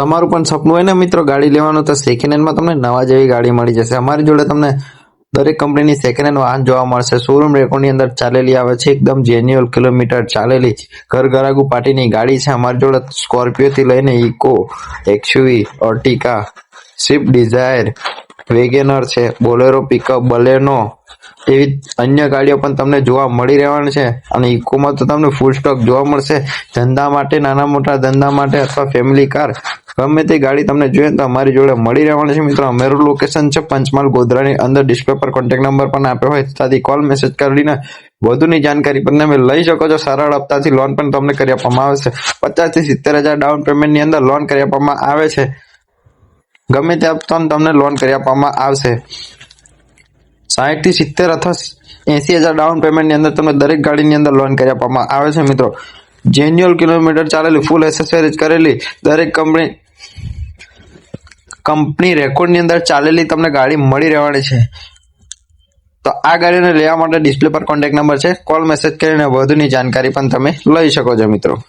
તમારું પણ સપનું હોય ને મિત્રો, ગાડી લેવાનું, તો સેકન્ડ હેન્ડમાં તમને નવા જેવી ગાડી મળી જશે. અમારી જોડે તમને દરેક કંપનીની સેકન્ડ હેન્ડ વાહન જોવા મળશે. શોરૂમ રેકોર્ડની અંદર ચાલેલી આવે છે, એકદમ જેન્યુઅલ કિલોમીટર ચાલેલી ઘર ઘરાગુ પાર્ટીની ગાડી છે. અમારી જોડે સ્કોર્પિયોથી લઈને Eeco XUV Ertiga Swift Dzire WagonR છે. બોલેરો પિકઅપ બલેનો એવી અન્ય ગાડીઓ પણ તમને જોવા મળી રહેવાની છે. અને ઇકોમાં તો તમને ફૂલ સ્ટોક જોવા મળશે. ધંધા માટે, નાના મોટા ધંધા માટે અથવા ફેમિલી કાર ગમે તે ગાડી તમને જોઈએ તો અમારી જોડે મળી રહેવાની છે. મિત્રો, અમારું લોકેશન છે પંચમહાલ ગોધરાની અંદર. ડિસ્પ્લે પર કોન્ટેક્ટ નંબર પણ આપ્યો હોય. ત્યાંથી કોલ મેસેજ કરીને વધુની જાણકારી પણ તમે લઈ શકો છો. સરળ હપ્તાથી લોન પણ તમને કરી આપવામાં આવે છે. પચાસથી સિત્તેર હજાર ડાઉન પેમેન્ટની અંદર લોન કરી આપવામાં આવે છે. ગમે તે પણ તમને લોન કરી આપવામાં આવશે. સાહીઠથી સિત્તેર અથવા એસી હજાર ડાઉન પેમેન્ટની અંદર તમને દરેક ગાડીની અંદર લોન કરી આપવામાં આવે છે મિત્રો. જેન્યુઅલ કિલોમીટર ચાલેલી ફૂલ એસેસરીઝ કરેલી, દરેક કંપની કંપની રેકોર્ડની અંદર ચાલેલી તમને ગાડી મળી રહેવાની છે. તો આ ગાડીને લેવા માટે ડિસ્પ્લે પર કોન્ટેક્ટ નંબર છે. કોલ મેસેજ કરીને વધુની જાણકારી પણ તમે લઈ શકો છો મિત્રો.